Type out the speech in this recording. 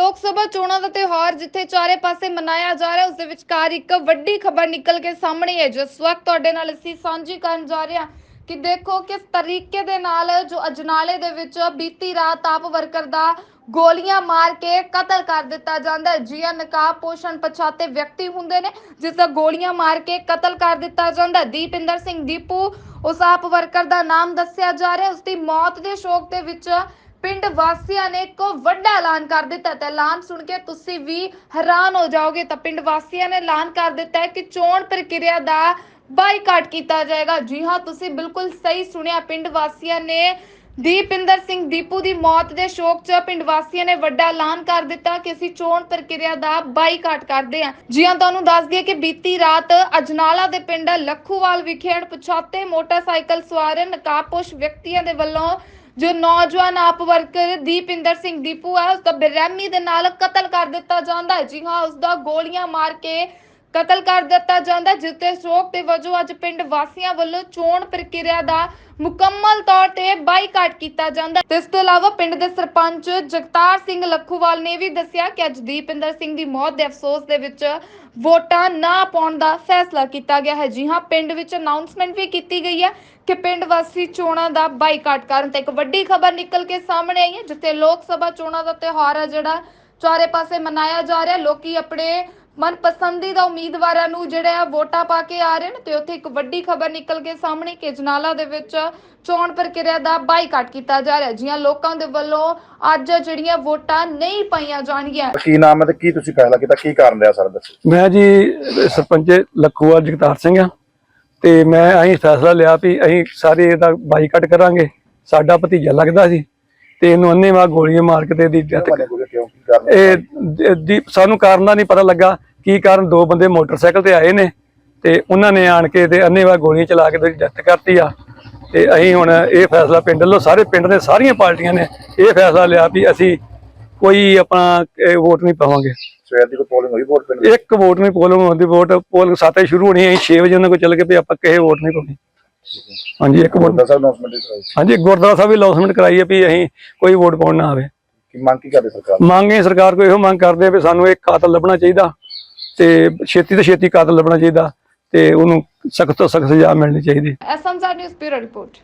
ਲੋਕ ਸਭਾ ਚੋਣਾਂ ਦਾ ਤਿਉਹਾਰ ਜਿੱਥੇ ਚਾਰੇ ਪਾਸੇ ਮਨਾਇਆ ਜਾ ਰਿਹਾ, ਉਸ ਦੇ ਵਿਚਕਾਰ ਇੱਕ ਵੱਡੀ ਖਬਰ ਨਿਕਲ ਕੇ ਸਾਹਮਣੇ ਹੈ ਜਿਸ ਵਕਤ ਤੁਹਾਡੇ ਨਾਲ ਅਸੀਂ ਸਾਂਝੀ ਕਰਨ ਜਾ ਰਹੇ ਹਾਂ ਕਿ ਦੇਖੋ ਕਿਸ ਤਰੀਕੇ ਦੇ ਨਾਲ ਜੋ ਅਜਨਾਲੇ ਦੇ ਵਿੱਚ ਬੀਤੀ ਰਾਤ ਆਪ ਵਰਕਰ ਦਾ ਗੋਲੀਆਂ ਮਾਰ ਕੇ ਕਤਲ ਕਰ ਦਿੱਤਾ ਜਾਂਦਾ ਹੈ। ਜੀਆ ਨਕਾਬ ਪੋਸ਼ਣ ਪਛਾਤੇ ਵਿਅਕਤੀ ਹੁੰਦੇ ਨੇ, ਜਿਸ ਦਾ ਗੋਲੀਆਂ ਮਾਰ ਕੇ ਕਤਲ ਕਰ ਦਿੱਤਾ ਜਾਂਦਾ ਹੈ। ਦੀਪਿੰਦਰ ਸਿੰਘ ਦੀਪੂ, ਉਸ ਆਪ ਵਰਕਰ ਦਾ ਨਾਮ ਦੱਸਿਆ ਜਾ ਰਿਹਾ ਉਸ ਦੀ ਮੌਤ ਦੇ ਸ਼ੋਕ ਦੇ ਵਿੱਚ ਪਿੰਡ ਵਾਸੀਆਂ ਨੇ ਇੱਕ ਵੱਡਾ ਐਲਾਨ ਕਰ ਦਿੱਤਾ ਤੇ ਐਲਾਨ ਸੁਣ ਕੇ ਤੁਸੀਂ ਵੀ ਹੈਰਾਨ ਹੋ ਜਾਓਗੇ। ਤਾਂ ਪਿੰਡ ਵਾਸੀਆਂ ਨੇ ਐਲਾਨ ਕਰ ਦਿੱਤਾ ਹੈ ਕਿ ਚੋਣ ਪ੍ਰਕਿਰਿਆ ਦਾ ਬਾਈਕਾਟ ਕੀਤਾ ਜਾਏਗਾ। ਜੀ ਹਾਂ, ਤੁਸੀਂ ਬਿਲਕੁਲ ਸਹੀ ਸੁਣਿਆ। ਪਿੰਡ ਵਾਸੀਆਂ ਨੇ ਦੀਪਿੰਦਰ ਸਿੰਘ ਦੀਪੂ ਦੀ ਮੌਤ ਦੇ ਸ਼ੋਕ 'ਚ ਪਿੰਡ ਵਾਸੀਆਂ ਨੇ ਵੱਡਾ ਐਲਾਨ ਕਰ ਦਿੱਤਾ ਕਿ ਅਸੀਂ ਚੋਣ ਪ੍ਰਕਿਰਿਆ ਦਾ ਬਾਈਕਾਟ ਕਰਦੇ ਹਾਂ। ਜੀ ਹਾਂ, ਤੁਹਾਨੂੰ ਦੱਸ ਦਈਏ ਕਿ ਬੀਤੀ ਰਾਤ ਅਜਨਾਲਾ ਦੇ ਪਿੰਡ ਲੱਖੂਵਾਲ ਵਿਖੇ ਅਣਪਛਾਤੇ ਮੋਟਰਸਾਈਕਲ ਸਵਾਰ ਨਕਾਬਪੋਸ਼ ਵਿਅਕਤੀਆਂ ਦੇ ਵੱਲੋਂ ਜੋ ਨੌਜਵਾਨ ਆਪ ਵਰਕਰ ਦੀਪਿੰਦਰ ਸਿੰਘ ਦੀਪੂ ਹੈ, ਉਸ ਦਾ ਬੇਰਹਿਮੀ ਦੇ ਨਾਲ ਕਤਲ ਕਰ ਦਿੱਤਾ ਜਾਂਦਾ ਹੈ। ਜੀ ਹਾਂ, ਉਸ ਦਾ ਗੋਲੀਆਂ ਮਾਰ ਕੇ ਕਤਲ ਕਰ ਦਿੱਤਾ ਜਾਂਦਾ, ਜਿਸ ਤੇ ਸ਼ੋਕ ਦੇ ਵਜੋਂ ਅੱਜ ਪਿੰਡ ਵਾਸੀਆਂ ਵੱਲੋਂ ਚੋਣ ਪ੍ਰਕਿਰਿਆ ਦਾ ਮੁਕੰਮਲ ਤੌਰ ਤੇ ਬਾਈਕਾਟ ਕੀਤਾ ਜਾਂਦਾ। ਇਸ ਤੋਂ ਇਲਾਵਾ ਪਿੰਡ ਦੇ ਸਰਪੰਚ ਜਗਤਾਰ ਸਿੰਘ ਲੱਖੂਵਾਲ ਨੇ ਵੀ ਦੱਸਿਆ ਕਿ ਅੱਜ ਦੀਪਿੰਦਰ ਸਿੰਘ ਦੀ ਮੌਤ ਦੇ ਅਫਸੋਸ ਦੇ ਵਿੱਚ ਵੋਟਾਂ ਨਾ ਪਾਉਣ ਦਾ ਫੈਸਲਾ ਕੀਤਾ ਗਿਆ ਹੈ। ਜੀ ਹਾਂ, ਪਿੰਡ ਵਿੱਚ ਅਨਾਉਂਸਮੈਂਟ ਵੀ ਕੀਤੀ ਗਈ ਹੈ ਕਿ ਪਿੰਡ ਵਾਸੀ ਚੋਣਾਂ ਦਾ ਬਾਈਕਾਟ ਕਰਨ ਤੇ ਇੱਕ ਵੱਡੀ ਖਬਰ ਨਿਕਲ ਕੇ ਸਾਹਮਣੇ ਆਈ ਹੈ, ਜਿੱਥੇ ਲੋਕ ਸਭਾ ਚੋਣਾਂ ਦਾ ਤਿਉਹਾਰ ਹੈ ਜਿਹੜਾ, ਚਾਰੇ ਪਾਸੇ ਮਨਾਇਆ ਜਾ ਰਿਹਾ। ਲੋਕੀ ਆਪਣੇ ਮਨਪਸੰਦੀਦਾ ਉਮੀਦਵਾਰਾਂ ਨੂੰ ਜਿਹੜੇ ਆ ਵੋਟਾਂ ਪਾ ਕੇ ਆ ਰਹੇ ਨੇ ਤੇ ਉੱਥੇ ਇੱਕ ਵੱਡੀ ਖਬਰ ਨਿਕਲ ਕੇ ਸਾਹਮਣੇ ਕਿ ਜਨਾਲਾ ਦੇ ਵਿੱਚ ਚੋਣ ਪ੍ਰਕਿਰਿਆ ਦਾ ਬਾਈਕਾਟ ਕੀਤਾ ਜਾ ਰਿਹਾ ਜੀਆਂ ਲੋਕਾਂ ਦੇ ਵੱਲੋਂ ਅੱਜ ਜਿਹੜੀਆਂ ਵੋਟਾਂ ਨਹੀਂ ਪਾਈਆਂ ਜਾਣਗੀਆਂ। ਕੀ ਨਾਮ ਹੈ ਤੇ ਕੀ ਤੁਸੀਂ ਫੈਸਲਾ ਕੀਤਾ? ਕੀ ਕਾਰਨ ਰਿਹਾ ਸਰ ਦੱਸੋ। ਮੈਂ ਜੀ ਸਰਪੰਚ ਲੱਖੂਵਾਲ ਜਗਤਾਰ ਸਿੰਘ ਆ। ਤੇ ਮੈਂ ਅਸੀਂ ਫੈਸਲਾ ਲਿਆ ਵੀ ਅਸੀਂ ਸਾਰੇ ਇਹਦਾ ਬਾਈਕਾਟ ਕਰਾਂਗੇ। ਸਾਡਾ ਭਤੀਜਾ ਲੱਗਦਾ ਸੀ ਤੇ ਇਹਨੂੰ ਅੰਨੇਵਾਹ ਗੋਲੀਆਂ ਮਾਰ ਕੇ ਤੇ ਇਹਦੀ ਡੈਥ ਕਿਉਂ ਕੀ ਕਾਰਨ ਇਹ ਦ- ਦੀ ਸਾਨੂੰ ਕਾਰਨ ਦਾ ਨਹੀਂ ਪਤਾ ਲੱਗਾ ਕੀ ਕਾਰਨ ਦੋ ਬੰਦੇ ਮੋਟਰਸਾਈਕਲ ਤੇ ਆਏ ਨੇ ਤੇ ਉਹਨਾਂ ਨੇ ਆਣ ਕੇ ਤੇ ਅੰਨੇਵਾਹ ਗੋਲੀਆਂ ਚਲਾ ਕੇ ਤੇ ਡੈਥ ਕਰਤੀ ਆ। ਤੇ ਅਸੀਂ ਹੁਣ ਇਹ ਫੈਸਲਾ ਪਿੰਡ ਵੱਲੋਂ ਸਾਰੇ ਪਿੰਡ ਦੇ ਸਾਰੀਆਂ ਪਾਰਟੀਆਂ ਨੇ ਇਹ ਫੈਸਲਾ ਲਿਆ ਵੀ ਅਸੀਂ ਕੋਈ ਆਪਣਾ ਇਹ ਵੋਟ ਨਹੀਂ ਪਾਵਾਂਗੇ। ਸਵੇਰ ਦੀ ਕੋਈ ਪੋਲਿੰਗ ਹੋਈ ਵੋਟ ਪਿੰਡ ਦੀ? ਇੱਕ ਵੋਟ ਨਹੀਂ ਪੋਲਿੰਗ ਹੁੰਦੀ ਵੋਟ ਪੋਲਿੰਗ ਸੱਤ ਸ਼ੁਰੂ ਹੋਣੀ ਹੈ 6 ਵਜੇ ਉਹਨਾਂ ਕੋਲ ਚੱਲ ਕੇ ਵੀ ਆਪਾਂ ਕਿਸੇ ਵੋਟ ਨਹੀਂ ਪਾਉਣੀ। ਹਾਂਜੀ ਇੱਕ ਵੋਟ ਗੁਰਦਾ ਸਾਹਿਬ ਅਨਾਉਂਸਮੈਂਟ ਕਰਾਈ ਹਾਂਜੀ ਗੁਰਦੁਆਰਾ ਸਾਹਿਬ ਵੀ ਅਨਾਉਂਸਮੈਂਟ ਕਰਾਈ ਹੈ ਵੀ ਅਸੀਂ ਕੋਈ ਵੋਟ ਪਾਉਣ ਨਾ ਆਵੇ। ਕੀ ਮੰਗ ਕੀ ਕਰਦੇ ਸਰਕਾਰ ਮੰਗੇ ਸਰਕਾਰ ਕੋਈ ਇਹੋ ਮੰਗ ਕਰਦੇ ਆ ਵੀ ਸਾਨੂੰ ਇੱਕ ਕਾਤਲ ਲੱਭਣਾ ਚਾਹੀਦਾ ਤੇ ਛੇਤੀ ਤੋਂ ਛੇਤੀ ਕਾਤਲ ਲੱਭਣਾ ਚਾਹੀਦਾ ਤੇ ਉਹਨੂੰ ਸਖਤ ਤੋਂ ਸਖਤ ਸਜ਼ਾ ਮਿਲਣੀ ਚਾਹੀਦੀ। SMZ news bureau report.